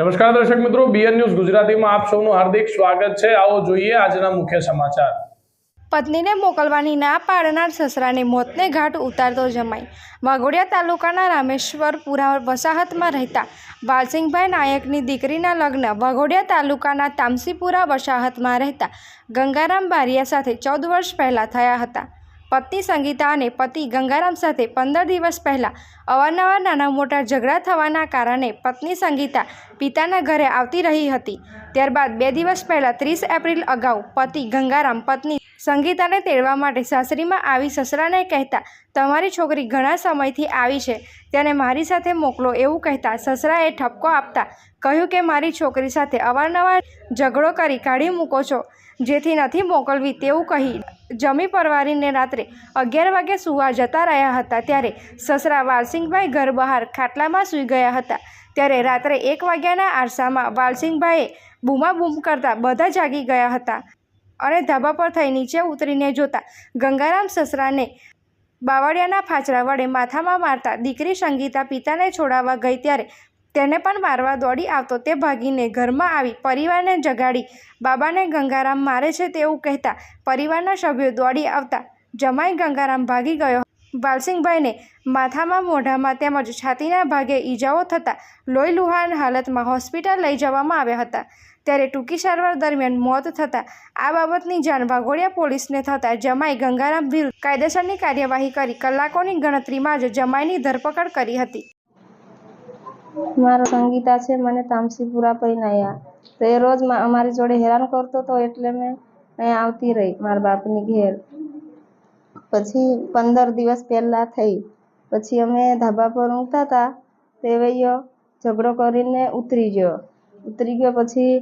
નમસ્કાર દર્શક મિત્રો બીએન ન્યૂઝ ગુજરાતીમાં આપ સૌનું હાર્દિક સ્વાગત છે. આવો જોઈએ આજના મુખ્ય સમાચાર. પત્નીને મોકલવાની ના પાડનાર સસરાને મોતને ઘાટ ઉતારતો જમાઈ. વાઘોડિયા તાલુકાના રામેશ્વરપુરા વસાહતમાં રહેતા વાલસિંહભાઈ નાયકની દીકરીના લગ્ન વાઘોડિયા તાલુકાના તામસીપુરા વસાહતમાં રહેતા ગંગારામ બારિયા સાથે ચૌદ વર્ષ પહેલાં થયા હતા. પત્ની સંગીતા અને પતિ ગંગારામ સાથે પંદર દિવસ પહેલાં અવારનવાર નાના મોટા ઝઘડા થવાના કારણે પત્ની સંગીતા પિતાના ઘરે આવતી રહી હતી. ત્યારબાદ બે દિવસ પહેલાં ત્રીસ એપ્રિલ અગાઉ પતિ ગંગારામ પત્ની સંગીતાને તેડવા માટે સાસરીમાં આવી સસરાને કહેતા, તમારી છોકરી ઘણા સમયથી આવી છે, તેને મારી સાથે મોકલો એવું કહેતા સસરાએ ઠપકો આપતા કહ્યું કે, મારી છોકરી સાથે અવારનવાર ઝઘડો કરી કાઢી મૂકો છો, જેથી નથી મોકલવી તેવું કહી. જમી પરવારીને રાત્રે અગિયાર વાગે સુવા જતા રહ્યા હતા ત્યારે સસરા વાલસિંહભાઈ ઘર બહાર ખાટલામાં સૂઈ ગયા હતા. ત્યારે રાત્રે એક વાગ્યાના આરસામાં વાલસિંહભાઈએ બૂમાબૂમ કરતા બધા જાગી ગયા હતા. અને ધાબા પર થઈ નીચે ઉતરીને જોતા ગંગારામ સસરાને બાવળિયાના ફાચરા વડે માથામાં મારતા દીકરી સંગીતા પિતાને છોડાવવા ગઈ ત્યારે તેને પણ મારવા દોડી આવતો તે ભાગીને ઘરમાં આવી પરિવારને જગાડી, બાબાને ગંગારામ મારે છે તેવું કહેતા પરિવારના સભ્યો દોડી આવતા જમાઈ ગંગારામ ભાગી ગયો વાલસિંહભાઈને માથામાં મોઢામાં તેમજ છાતીના ભાગે ઈજાઓ થતાં લોહી લુહાણ હાલતમાં હોસ્પિટલ લઈ જવામાં આવ્યા હતા. ત્યારે ટૂંકી સારવાર દરમિયાન મોત થતાં આ બાબતની જાણ વાઘોડિયા પોલીસને થતાં જમાઈ ગંગારામ વિરુદ્ધ કાયદેસરની કાર્યવાહી કરી કલાકોની ગણતરીમાં જ જમાઈની ધરપકડ કરી હતી. મારો સંગીતા છે, મને તામસીપુરા પૈનાયા તો એ રોજ અમારી જોડે હેરાન કરતો હતો એટલે મેં અહીંયા આવતી રહી, મારા બાપની ઘેર. પછી પંદર દિવસ પહેલાં થઈ. પછી અમે ધાબા પર ઊંઘતા હતા તે વૈયો ઝઘડો કરીને ઉતરી ગયો. ઉતરી ગયો પછી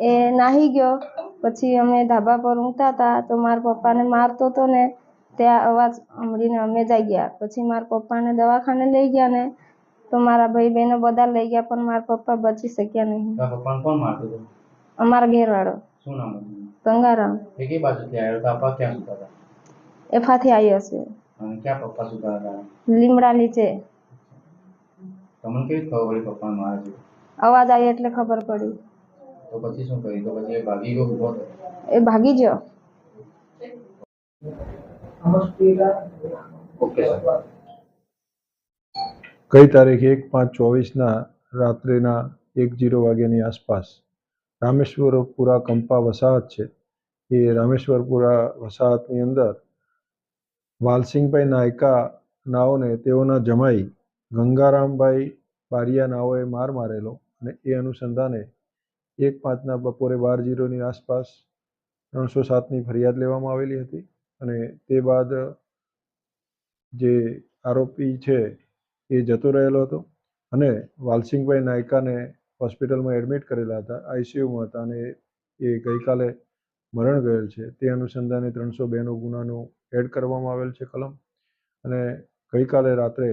એ નાહી ગયો. પછી અમે ધાબા પર ઊંઘતા હતા તો મારા પપ્પાને મારતો હતો ને ત્યાં અવાજ સાંભળીને અમે જાગ્યા પછી મારા પપ્પાને દવાખાને લઈ ગયા ને તો મારા ભાઈ બહેનો બધા લઈ ગયા પણ મારા પપ્પા બચી શક્યા નહીં. અમારા ઘેરવાળો. શું નામ ગંગારામ. બાજુથી આવ્યો? તો આપા ક્યાં હતા એફાથી આવી હશે. ક્યાં પપ્પા સુતા હતા લીમડા નીચે. તમને કેવી ખબર પડી પપ્પાને મારે છે? અવાજ આવ્યો એટલે ખબર પડી. તો પછી શું કર્યું? તો પછી એ ભાગી ગયો ઊભો એ ભાગી ગયો. ઓકે ગઈ તારીખ એક પાંચ ચોવીસના રાત્રેના એક જીરો વાગ્યાની આસપાસ રામેશ્વરપુરા કંપા વસાહત છે. એ રામેશ્વરપુરા વસાહતની અંદર વાલસિંહભાઈ નાયકા નાઓને તેઓના જમાઈ ગંગારામભાઈ બારિયા નાઓએ માર મારેલો અને એ અનુસંધાને એક પાંચના બપોરે બાર જીરોની આસપાસ ત્રણસો સાતની ફરિયાદ લેવામાં આવેલી હતી અને તે બાદ જે આરોપી છે એ જતો રહેલો હતો અને વાલસિંહભાઈ નાયકાને હોસ્પિટલમાં એડમિટ કરેલા હતા, આઈસીયુમાં હતા અને એ ગઈકાલે મરણ ગયેલ છે. તે અનુસંધાને ત્રણસો બેનો ગુનાનો એડ કરવામાં આવેલ છે કલમ. અને ગઈકાલે રાત્રે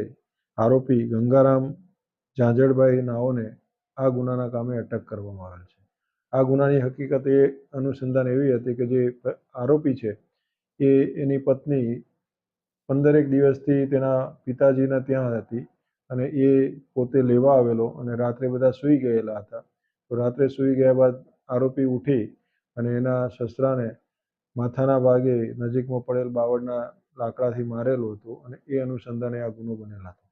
આરોપી ગંગારામ ઝાંઝડભાઈ નાઓને આ ગુનાના કામે અટક કરવામાં આવેલ છે. આ ગુનાની હકીકત એ અનુસંધાન એવી હતી કે જે આરોપી છે એ એની પત્ની પંદરેક દિવસથી તેના પિતાજીના ત્યાં હતી અને એ પોતે લેવા આવેલો અને રાત્રે બધા સૂઈ ગયેલા હતા. તો રાત્રે સૂઈ ગયા બાદ આરોપી ઉઠી અને એના શસ્ત્રાને માથાના ભાગે નજીકમાં પડેલ બાવળના લાકડાથી મારેલો હતો અને એ અનુસંધાને આ ગુનો બનેલ હતો.